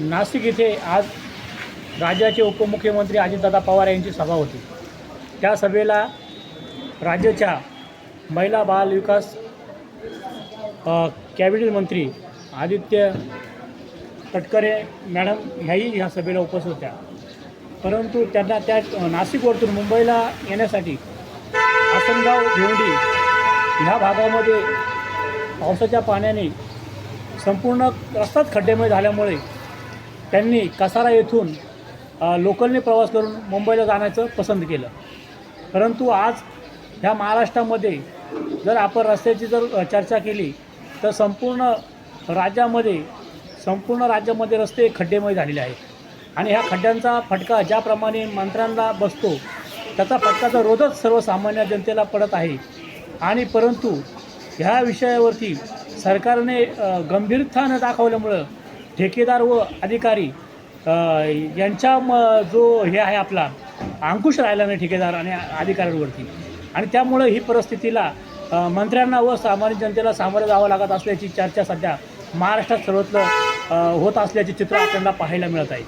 नाशिक येथे आज राज्याचे उपमुख्यमंत्री अजितदादा पवार यांची सभा होती. त्या सभेला राज्याच्या महिला बाल विकास कॅबिनेट मंत्री आदित्य तटकरे मॅडम ह्याही ह्या सभेला उपस्थित होत्या. परंतु त्यांना त्या नाशिकवरतून मुंबईला येण्यासाठी आसनगाव भेवंडी ह्या भागामध्ये पावसाच्या पाण्याने संपूर्ण रस्ताच खड्डेमय झाल्यामुळे त्यांनी कसारा येथून लोकलने प्रवास करून मुंबईला जाण्याचं पसंत केलं. परंतु आज ह्या महाराष्ट्रामध्ये जर आपण रस्त्याची जर चर्चा केली तर संपूर्ण राज्यामध्ये संपूर्ण राज्यामध्ये रस्ते खड्डेमय झालेले आहेत. आणि ह्या खड्ड्यांचा फटका ज्याप्रमाणे मंत्र्यांना बसतो त्याचा फटकाचं रोजच सर्वसामान्य जनतेला पडत आहे. आणि परंतु ह्या विषयावरती सरकारने अ, गंभीरता न दाखवल्यामुळं ठेकेदार व अधिकारी यांच्या म जो हे आहे आपला अंकुश राहिला नाही ठेकेदार आणि अधिकाऱ्यांवरती. आणि त्यामुळं ही परिस्थितीला मंत्र्यांना व सामान्य जनतेला सामोरं जावं लागत असल्याची चर्चा सध्या महाराष्ट्रात सर्वत्र होत असल्याचे चित्र आपल्याला पाहायला मिळत आहे.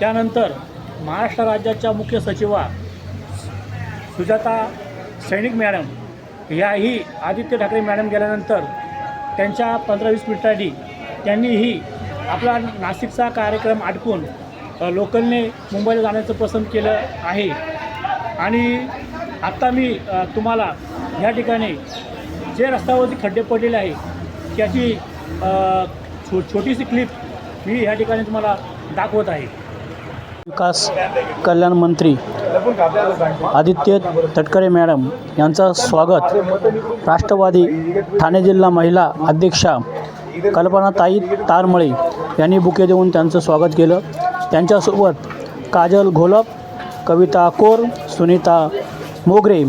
त्यानंतर महाराष्ट्र राज्याच्या मुख्य सचिवा सुजाता सैनिक मॅडम याही आदित्य ठाकरे मॅडम गेल्यानंतर त्यांच्या पंधरा वीस मिनिटांनी त्यांनीही आपला नाशिकचा कार्यक्रम आटपून लोकलने मुंबईला जाण्याचं पसंत केलं आहे. आणि आत्ता मी तुम्हाला ह्या ठिकाणी जे रस्त्यावरती खड्डे पडलेले आहे त्याची छो छोटीशी क्लिप मी ह्या ठिकाणी तुम्हाला दाखवत आहे. विकास कल्याण मंत्री आदित्य तटकरे मॅडम यांचं स्वागत. राष्ट्रवादी ठाणे जिल्हा महिला अध्यक्षा कल्पनाताई तारमळे यांनी बुके देऊन त्यांचं स्वागत केलं. त्यांच्यासोबत काजल घोलप कविता कोर सुनीता मोगरे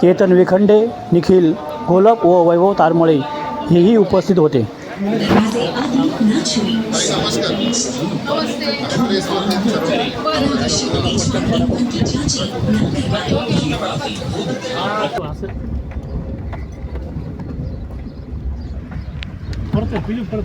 केतन विखंडे निखिल घोलप व वैभव तारमळे हेही उपस्थित होते. Вперед, піди вперед.